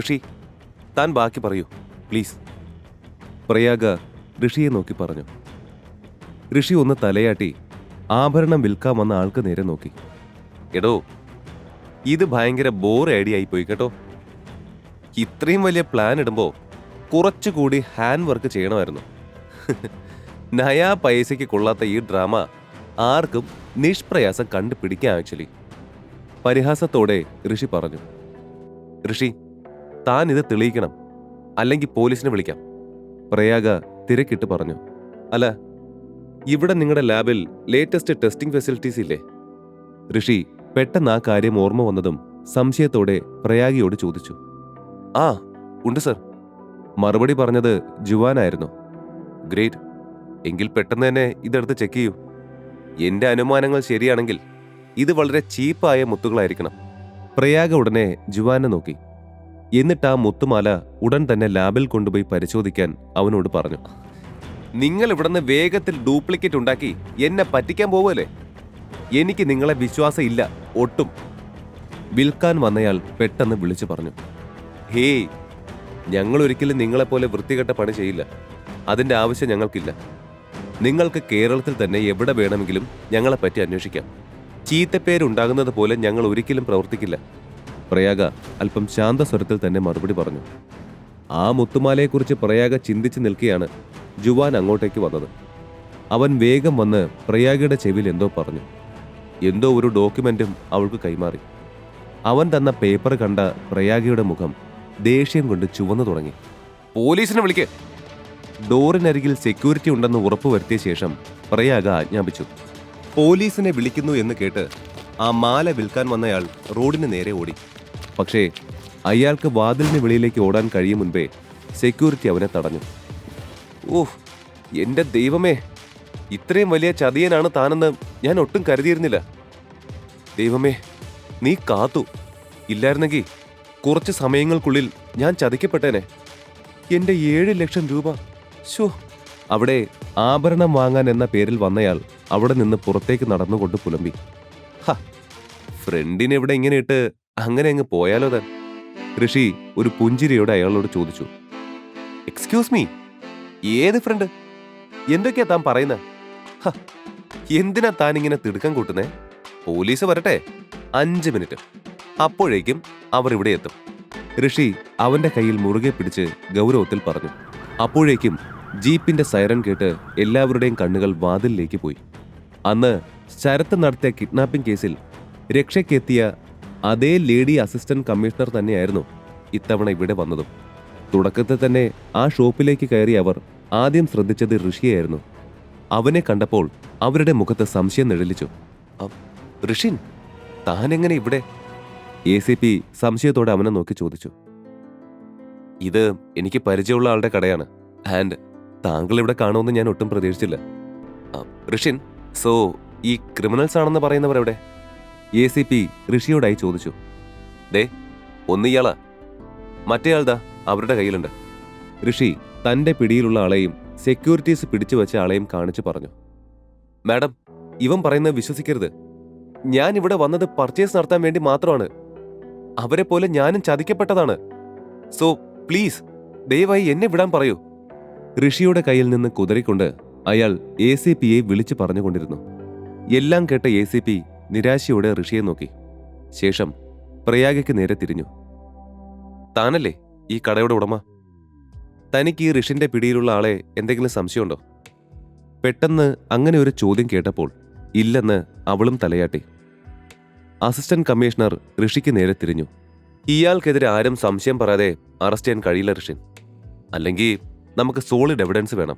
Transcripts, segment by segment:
ഋഷി താൻ ബാക്കി പറയൂ. പ്ലീസ്. പ്രയാഗ ഋഷിയെ നോക്കി പറഞ്ഞു. ഋഷി ഒന്ന് തലയാട്ടി ആഭരണം വിൽക്കാൻ വന്ന ആൾക്ക് നേരെ നോക്കി. എടോ ഇത് ഭയങ്കര ബോർ ഐഡിയ പോയി കേട്ടോ. ഇത്രയും വലിയ പ്ലാൻ ഇടുമ്പോൾ കുറച്ചുകൂടി ഹാൻഡ് വർക്ക് ചെയ്യണമായിരുന്നു. നയാ പൈസയ്ക്ക് കൊള്ളാത്ത ഈ ഡ്രാമ ആർക്കും നിഷ്പ്രയാസം കണ്ടുപിടിക്കാം ആക്ച്വലി പരിഹാസത്തോടെ ഋഷി പറഞ്ഞു. ഋഷി താൻ ഇത് തെളിയിക്കണം. അല്ലെങ്കിൽ പോലീസിനെ വിളിക്കാം. പ്രയാഗ തിരക്കിട്ട് പറഞ്ഞു. അല്ല ഇവിടെ നിങ്ങളുടെ ലാബിൽ ലേറ്റസ്റ്റ് ടെസ്റ്റിംഗ് ഫെസിലിറ്റീസ് ഇല്ലേ? ഋഷി പെട്ടെന്ന് ആ കാര്യം ഓർമ്മ വന്നതും സംശയത്തോടെ പ്രയാഗിയോട് ചോദിച്ചു. ആ ഉണ്ട് സർ. മറുപടി പറഞ്ഞത് ജുവാനായിരുന്നു ഗ്രേറ്റ്. എങ്കിൽ പെട്ടെന്ന് തന്നെ ഇതെടുത്ത് ചെക്ക് ചെയ്യൂ. എന്റെ അനുമാനങ്ങൾ ശരിയാണെങ്കിൽ ഇത് വളരെ ചീപ്പായ മുത്തുകളായിരിക്കണം. പ്രയാഗ ഉടനെ ജുവാനെ നോക്കി. എന്നിട്ട് ആ മുത്തുമാല ഉടൻ തന്നെ ലാബിൽ കൊണ്ടുപോയി പരിശോധിക്കാൻ അവനോട് പറഞ്ഞു. നിങ്ങൾ ഇവിടുന്ന് വേഗത്തിൽ ഡ്യൂപ്ലിക്കേറ്റ് ഉണ്ടാക്കി എന്നെ പറ്റിക്കാൻ പോവല്ലേ എനിക്ക് നിങ്ങളെ വിശ്വാസം ഇല്ല ഒട്ടും. വിൽക്കാൻ വന്നയാൾ പെട്ടെന്ന് വിളിച്ചു പറഞ്ഞു. ഹേയ് ഞങ്ങൾ ഒരിക്കലും നിങ്ങളെപ്പോലെ വൃത്തികെട്ട പണി ചെയ്യില്ല. അതിന്റെ ആവശ്യം ഞങ്ങൾക്കില്ല. നിങ്ങൾക്ക് കേരളത്തിൽ തന്നെ എവിടെ വേണമെങ്കിലും ഞങ്ങളെപ്പറ്റി അന്വേഷിക്കാം. ചീത്തപ്പേരുണ്ടാകുന്നത് പോലെ ഞങ്ങൾ ഒരിക്കലും പ്രവർത്തിക്കില്ല. പ്രയാഗ അല്പം ശാന്ത സ്വരത്തിൽ തന്നെ മറുപടി പറഞ്ഞു. ആ മുത്തുമാലയെക്കുറിച്ച് പ്രയാഗ ചിന്തിച്ചു നിൽക്കുകയാണ് ജുവാൻ അങ്ങോട്ടേക്ക് വന്നത്. അവൻ വേഗം വന്ന് പ്രയാഗയുടെ ചെവിയിൽ എന്തോ പറഞ്ഞു. എന്തോ ഒരു ഡോക്യുമെന്റും അവൾക്ക് കൈമാറി. അവൻ തന്ന പേപ്പർ കണ്ട പ്രയാഗയുടെ മുഖം ദേഷ്യം കൊണ്ട് ചുവന്നു തുടങ്ങി. പോലീസിനെ വിളിക്ക്. ഡോറിനരികിൽ സെക്യൂരിറ്റി ഉണ്ടെന്ന് ഉറപ്പുവരുത്തിയ ശേഷം പ്രയാഗ ആജ്ഞാപിച്ചു. പോലീസിനെ വിളിക്കുന്നു എന്ന് കേട്ട് ആ മാല വിൽക്കാൻ വന്നയാൾ റോഡിന് നേരെ ഓടി. പക്ഷേ അയാൾക്ക് വാതിലിന് വെളിയിലേക്ക് ഓടാൻ കഴിയും മുൻപേ സെക്യൂരിറ്റി അവനെ തടഞ്ഞു. ഓഹ് എന്റെ ദൈവമേ ഇത്രയും വലിയ ചതിയനാണ് താനെന്ന് ഞാൻ ഒട്ടും കരുതിയിരുന്നില്ല. ദൈവമേ നീ കാത്തു. ഇല്ലായിരുന്നെങ്കിൽ കുറച്ച് സമയങ്ങൾക്കുള്ളിൽ ഞാൻ ചതിക്കപ്പെട്ടേനെ. എന്റെ ഏഴ് ലക്ഷം രൂപ. ശോ അവിടെ ആഭരണം വാങ്ങാൻ എന്ന പേരിൽ വന്നയാൾ അവിടെ നിന്ന് പുറത്തേക്ക് നടന്നുകൊണ്ട് പുലമ്പി. ഹ ഫ്രണ്ടിനെവിടെ ഇങ്ങനെ ഇട്ട് അങ്ങനെ അങ്ങ് പോയാലോ താൻ? ഋഷി ഒരു പുഞ്ചിരിയോടെ അയാളോട് ചോദിച്ചു. എക്സ്ക്യൂസ് മീ ഏത് ഫ്രണ്ട് എന്തൊക്കെയാ താൻ പറയുന്നത് എന്തിനാ താൻ ഇങ്ങനെ തിടുക്കം കൂട്ടുന്നേ? പോലീസ് വരട്ടെ അഞ്ച് മിനിറ്റ്. അപ്പോഴേക്കും അവർ ഇവിടെ എത്തും. ഋഷി അവന്റെ കയ്യിൽ മുറുകെ പിടിച്ച് ഗൗരവത്തിൽ പറഞ്ഞു. അപ്പോഴേക്കും ജീപ്പിന്റെ സൈറൻ കേട്ട് എല്ലാവരുടെയും കണ്ണുകൾ വാതിലിലേക്ക് പോയി. അന്ന് ശരത്ത് നടത്തിയ കിഡ്നാപ്പിംഗ് കേസിൽ രക്ഷയ്ക്കെത്തിയ അതേ ലേഡി അസിസ്റ്റന്റ് കമ്മീഷണർ തന്നെയായിരുന്നു ഇത്തവണ ഇവിടെ വന്നതും. തുടക്കത്തിൽ തന്നെ ആ ഷോപ്പിലേക്ക് കയറി അവർ ആദ്യം ശ്രദ്ധിച്ചത് ഋഷിയായിരുന്നു അവനെ കണ്ടപ്പോൾ അവരുടെ മുഖത്ത് സംശയം നിഴലിച്ചു. "അ- ഋഷിൻ താനെങ്ങനെ ഇവിടെ? എ സി പി സംശയത്തോടെ അവനെ നോക്കി ചോദിച്ചു. ഇത് എനിക്ക് പരിചയമുള്ള ആളുടെ കടയാണ്. ആൻഡ് താങ്കൾ ഇവിടെ കാണുമെന്ന് ഞാൻ ഒട്ടും പ്രതീക്ഷിച്ചില്ല. ഋഷിൻ സോ ഈ ക്രിമിനൽസ് ആണെന്ന് പറയുന്നവർ എവിടെ എ സി പി ഋഷിയോടായി ചോദിച്ചു. ദേ ഒന്ന് ഇയാളാ മറ്റേയാൾ ദാ അവരുടെ കയ്യിലുണ്ട്. ഋഷി തന്റെ പിടിയിലുള്ള ആളെയും സെക്യൂരിറ്റീസ് പിടിച്ചു വെച്ച ആളെയും കാണിച്ചു പറഞ്ഞു. മാഡം ഇവൻ പറയുന്നത് വിശ്വസിക്കരുത്. ഞാൻ ഇവിടെ വന്നത് പർച്ചേസ് നടത്താൻ വേണ്ടി മാത്രമാണ്. അവരെ പോലെ ഞാനും ചതിക്കപ്പെട്ടതാണ്. സോ പ്ലീസ് ദയവായി എന്നെ വിടാൻ പറയൂ. ഋഷിയുടെ കയ്യിൽ നിന്ന് കുതറിക്കൊണ്ട് അയാൾ എ സി പിയെ വിളിച്ചു പറഞ്ഞുകൊണ്ടിരുന്നു. എല്ലാം കേട്ട എ സി പി നിരാശയോടെ ഋഷിയെ നോക്കി. ശേഷം പ്രയാഗയ്ക്ക് നേരെ തിരിഞ്ഞു. താനല്ലേ ഈ കടയുടെ ഉടമ? തനിക്ക് ഈ ഋഷിന്റെ പിടിയിലുള്ള ആളെ എന്തെങ്കിലും സംശയമുണ്ടോ? പെട്ടെന്ന് അങ്ങനെ ഒരു ചോദ്യം കേട്ടപ്പോൾ ഇല്ലെന്ന് അവളും തലയാട്ടി. അസിസ്റ്റന്റ് കമ്മീഷണർ ഋഷിക്ക് നേരെ തിരിഞ്ഞു. ഇയാൾക്കെതിരെ ആരും സംശയം പറയാതെ അറസ്റ്റ് ചെയ്യാൻ കഴിയില്ല ഋഷിൻ. അല്ലെങ്കിൽ നമുക്ക് സോളിഡ് എവിഡൻസ് വേണം.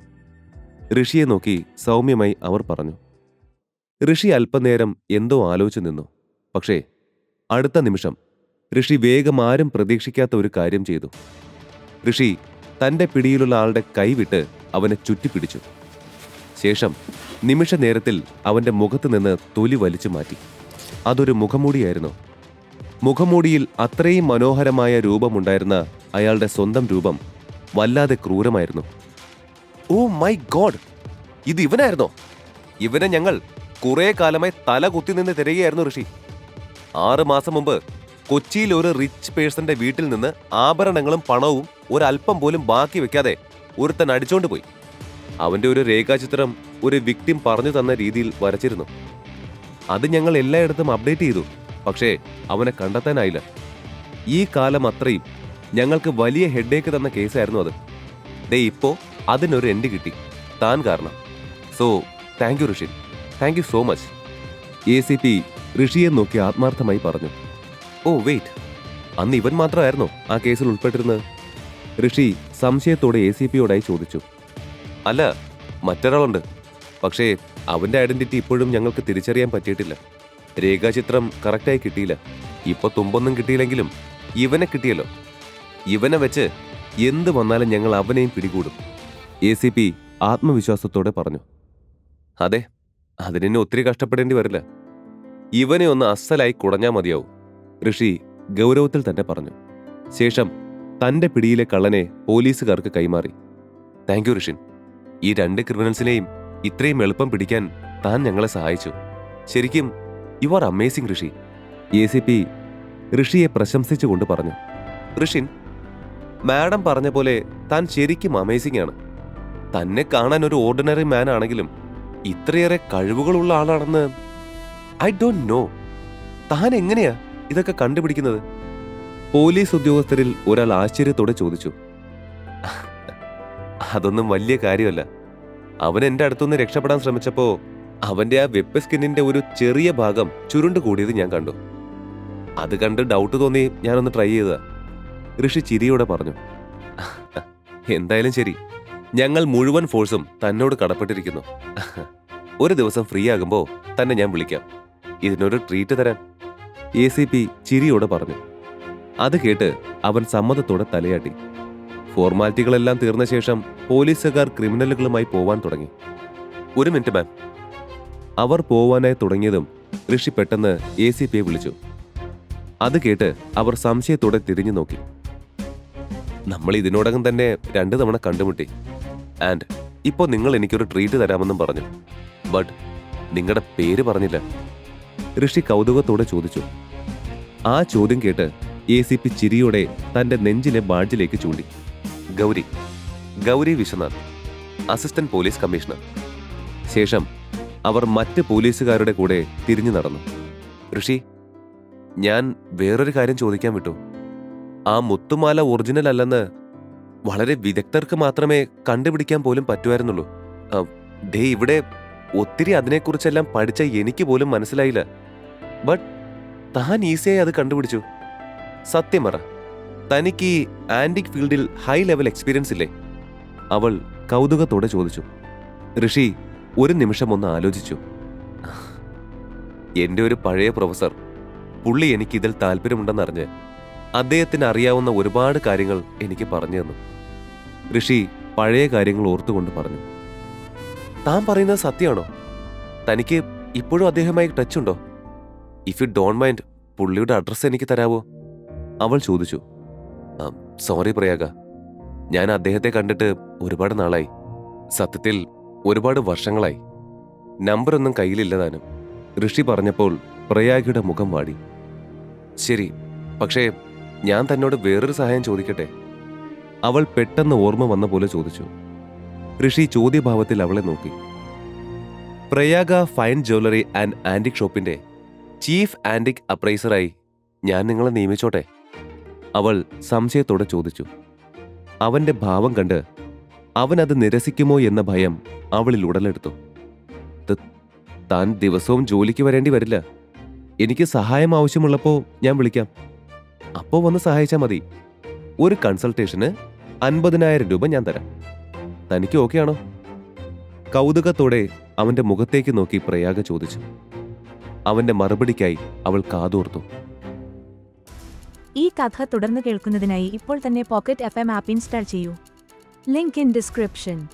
ഋഷിയെ നോക്കി സൗമ്യമായി അവർ പറഞ്ഞു. ഋഷി അല്പനേരം എന്തോ ആലോചിച്ചു നിന്നു. പക്ഷേ അടുത്ത നിമിഷം ഋഷി വേഗം ആരും പ്രതീക്ഷിക്കാത്ത ഒരു കാര്യം ചെയ്തു. ഋഷി തന്റെ പിടിയിലുള്ള ആളുടെ കൈവിട്ട് അവനെ ചുറ്റിപ്പിടിച്ചു. ശേഷം നിമിഷ നേരത്തിൽ അവന്റെ മുഖത്ത് നിന്ന് തൊലി വലിച്ചു മാറ്റി. അതൊരു മുഖമൂടിയായിരുന്നു. മുഖമൂടിയിൽ അത്രയും മനോഹരമായ രൂപമുണ്ടായിരുന്ന അയാളുടെ സ്വന്തം രൂപം വല്ലാതെ ക്രൂരമായിരുന്നു. Oh my God! ഇത് ഇവനായിരുന്നോ? ഇവനെ ഞങ്ങൾ കുറെ കാലമായി തല കുത്തി നിന്ന് തിരയുകയായിരുന്നു ഋഷി. ആറ് മാസം മുമ്പ് കൊച്ചിയിൽ ഒരു റിച്ച് പേഴ്സന്റെ വീട്ടിൽ നിന്ന് ആഭരണങ്ങളും പണവും ഒരല്പം പോലും ബാക്കി വെക്കാതെ ഒരുത്തൻ അടിച്ചോണ്ട് പോയി. അവന്റെ ഒരു രേഖാചിത്രം ഒരു വിക്ടിം പറഞ്ഞു തന്ന രീതിയിൽ വരച്ചിരുന്നു. അത് ഞങ്ങൾ എല്ലായിടത്തും അപ്ഡേറ്റ് ചെയ്തു പക്ഷേ അവനെ കണ്ടെത്താനായില്ല. ഈ കാലം അത്രയും ഞങ്ങൾക്ക് വലിയ ഹെഡേക്ക് തന്ന കേസായിരുന്നു അത്. ദേ ഇപ്പോ അതിനൊരു എൻഡ് കിട്ടി. താൻ കാരണം. So thank you Rishi. Thank you so much A C P ഋഷിയെ നോക്കി ആത്മാർത്ഥമായി പറഞ്ഞു. ഓ വെയിറ്റ് അന്ന് ഇവൻ മാത്രമായിരുന്നോ ആ കേസിൽ ഉൾപ്പെട്ടിരുന്നത്? ഋഷി സംശയത്തോടെ എ സി പിയോടായി ചോദിച്ചു. അല്ല മറ്റൊരാളുണ്ട്. പക്ഷേ അവന്റെ ഐഡന്റിറ്റി ഇപ്പോഴും ഞങ്ങൾക്ക് തിരിച്ചറിയാൻ പറ്റിയിട്ടില്ല. രേഖാചിത്രം കറക്റ്റായി കിട്ടിയില്ല. ഇപ്പോൾ തുമ്പൊന്നും കിട്ടിയില്ലെങ്കിലും ഇവനെ കിട്ടിയല്ലോ. ഇവനെ വെച്ച് എന്ത് വന്നാലും ഞങ്ങൾ അവനെയും പിടികൂടും. എ സി പി ആത്മവിശ്വാസത്തോടെ പറഞ്ഞു. അതെ അതിനെ ഒത്തിരി കഷ്ടപ്പെടേണ്ടി വരില്ല. ഇവനെ ഒന്ന് അസ്സലായി കുടഞ്ഞാൽ മതിയാവും ഋഷി ഗൗരവത്തിൽ തന്നെ പറഞ്ഞു. ശേഷം തന്റെ പിടിയിലെ കള്ളനെ പോലീസുകാർക്ക് കൈമാറി. താങ്ക് യു ഋഷിൻ. ഈ രണ്ട് ക്രിമിനൽസിനെയും ഇത്രയും എളുപ്പം പിടിക്കാൻ താൻ ഞങ്ങളെ സഹായിച്ചു. ശരിക്കും you are amazing Rishi A C P ഋഷിയെ പ്രശംസിച്ചുകൊണ്ട് പറഞ്ഞു. ഋഷിൻ മാഡം പറഞ്ഞ പോലെ താൻ ശരിക്കും അമേസിംഗ് ആണ്. തന്നെ കാണാൻ ഒരു ഓർഡിനറി മാൻ ആണെങ്കിലും ഇത്രയേറെ കഴിവുകളുള്ള ആളാണെന്ന് ഐ ഡോണ്ട് നോ. താൻ എങ്ങനെയാ ഇതൊക്കെ കണ്ടുപിടിക്കുന്നത്? പോലീസ് ഉദ്യോഗസ്ഥരിൽ ഒരാൾ ആശ്ചര്യത്തോടെ ചോദിച്ചു. അതൊന്നും വലിയ കാര്യമല്ല. അവൻ എന്റെ അടുത്തുനിന്ന് രക്ഷപ്പെടാൻ ശ്രമിച്ചപ്പോ അവന്റെ ആ വെപ്പ് സ്കിന്നിന്റെ ഒരു ചെറിയ ഭാഗം ചുരുണ്ടു കൂടിയത് ഞാൻ കണ്ടു. അത് കണ്ട് ഡൗട്ട് തോന്നി ഞാനൊന്ന് ട്രൈ ചെയ്തതാ. ഋഷി ചിരിയോടെ പറഞ്ഞു. എന്തായാലും ശരി. ഞങ്ങൾ മുഴുവൻ ഫോഴ്സും തന്നോട് കടപ്പെട്ടിരിക്കുന്നു. ഒരു ദിവസം ഫ്രീ ആകുമ്പോ തന്നെ ഞാൻ വിളിക്കാം. ഇതിനൊരു ട്രീറ്റ് തരാൻ. എ സി പി ചിരിയോടെ പറഞ്ഞു. അത് കേട്ട് അവൻ സമ്മതത്തോടെ തലയാട്ടി. ഫോർമാലിറ്റികളെല്ലാം തീർന്ന ശേഷം പോലീസുകാർ ക്രിമിനലുകളുമായി പോവാൻ തുടങ്ങി. ഒരു മിനിറ്റ് മാം അവർ പോവാനായി തുടങ്ങിയതും ഋഷി പെട്ടെന്ന് എ സി പിയെ വിളിച്ചു. അത് കേട്ട് അവർ സംശയത്തോടെ തിരിഞ്ഞു നോക്കി. നമ്മൾ ഇതിനോടകം തന്നെ രണ്ടു തവണ കണ്ടുമുട്ടി. ആൻഡ് ഇപ്പോ നിങ്ങൾ എനിക്കൊരു ട്രീറ്റ് തരാമെന്നും പറഞ്ഞു. ബട്ട് നിങ്ങളുടെ പേര് പറഞ്ഞില്ല. ഋഷി കൗതുകത്തോടെ ചോദിച്ചു. ആ ചോദ്യം കേട്ട് എ സി പി ചിരിയോടെ തന്റെ നെഞ്ചിലെ ബാഡ്ജിലേക്ക് ചൂണ്ടി. Gauri Gauri Vishwanath assistant police commissioner. ശേഷം അവർ മറ്റ് പോലീസുകാരുടെ കൂടെ തിരിഞ്ഞു നടന്നു. ഋഷി ഞാൻ വേറൊരു കാര്യം ചോദിക്കാൻ വിട്ടു. ആ മുത്തുമാല ഒറിജിനൽ അല്ലെന്ന് വളരെ വിദഗ്ധർക്ക് മാത്രമേ കണ്ടുപിടിക്കാൻ പോലും പറ്റുമായിരുന്നുള്ളൂ. ഡേ ഇവിടെ ഒത്തിരി അതിനെക്കുറിച്ചെല്ലാം പഠിച്ച എനിക്ക് പോലും മനസ്സിലായില്ല. ബട്ട് താൻ ഈസിയായി അത് കണ്ടുപിടിച്ചു. സത്യം പറ തനിക്ക് ഈ ആന്റിക് ഫീൽഡിൽ ഹൈ ലെവൽ എക്സ്പീരിയൻസ് ഇല്ലേ? അവൾ കൗതുകത്തോടെ ചോദിച്ചു. ഋഷി ഒരു നിമിഷം ഒന്ന് ആലോചിച്ചു. എന്റെ ഒരു പഴയ പ്രൊഫസർ പുള്ളി എനിക്ക് ഇതിൽ താല്പര്യമുണ്ടെന്നറിഞ്ഞ് അദ്ദേഹത്തിന് അറിയാവുന്ന ഒരുപാട് കാര്യങ്ങൾ എനിക്ക് പറഞ്ഞു തന്നു. ഋഷി പഴയ കാര്യങ്ങൾ ഓർത്തുകൊണ്ട് പറഞ്ഞു. താൻ പറയുന്നത് സത്യമാണോ? തനിക്ക് ഇപ്പോഴും അദ്ദേഹമായി ടച്ച് ഉണ്ടോ? ഇഫ് യു ഡോണ്ട് മൈൻഡ് പുള്ളിയുടെ അഡ്രസ്സ് എനിക്ക് തരാവോ? അവൾ ചോദിച്ചു. സോറി പ്രയാഗ. ഞാൻ അദ്ദേഹത്തെ കണ്ടിട്ട് ഒരുപാട് നാളായി. സത്യത്തിൽ ഒരുപാട് വർഷങ്ങളായി. നമ്പറൊന്നും കയ്യിലില്ല താനും. ഋഷി പറഞ്ഞപ്പോൾ പ്രയാഗയുടെ മുഖം വാടി. ശരി പക്ഷേ ഞാൻ തന്നോട് വേറൊരു സഹായം ചോദിക്കട്ടെ? അവൾ പെട്ടെന്ന് ഓർമ്മ വന്ന പോലെ ചോദിച്ചു. ഋഷി ചോദ്യഭാവത്തിൽ അവളെ നോക്കി. Prayaga fine jewellery and antique ഷോപ്പിന്റെ ചീഫ് ആന്റിക് അപ്രൈസറായി ഞാൻ നിങ്ങളെ നിയമിച്ചോട്ടെ? അവൾ സംശയത്തോടെ ചോദിച്ചു. അവന്റെ ഭാവം കണ്ട് അവൻ അത് നിരസിക്കുമോ എന്ന ഭയം അവളിൽ ഉടലെടുത്തു. താൻ ദിവസവും ജോലിക്ക് വരേണ്ടി വരില്ല. എനിക്ക് സഹായം ആവശ്യമുള്ളപ്പോൾ ഞാൻ വിളിക്കാം. അപ്പോ വന്ന് സഹായിച്ചാൽ മതി. ഒരു കൺസൾട്ടേഷന് അൻപതിനായിരം രൂപ ഞാൻ തരാം. തനിക്ക് ഓക്കെ ആണോ? കൗതുകത്തോടെ അവന്റെ മുഖത്തേക്ക് നോക്കി പ്രയാഗ ചോദിച്ചു. അവന്റെ മറുപടിക്കായി അവൾ കാതോർത്തു. ഈ കഥ തുടർന്ന് കേൾക്കുന്നതിനായി ഇപ്പോൾ തന്നെ pocket F M app install ചെയ്യൂ. Link in description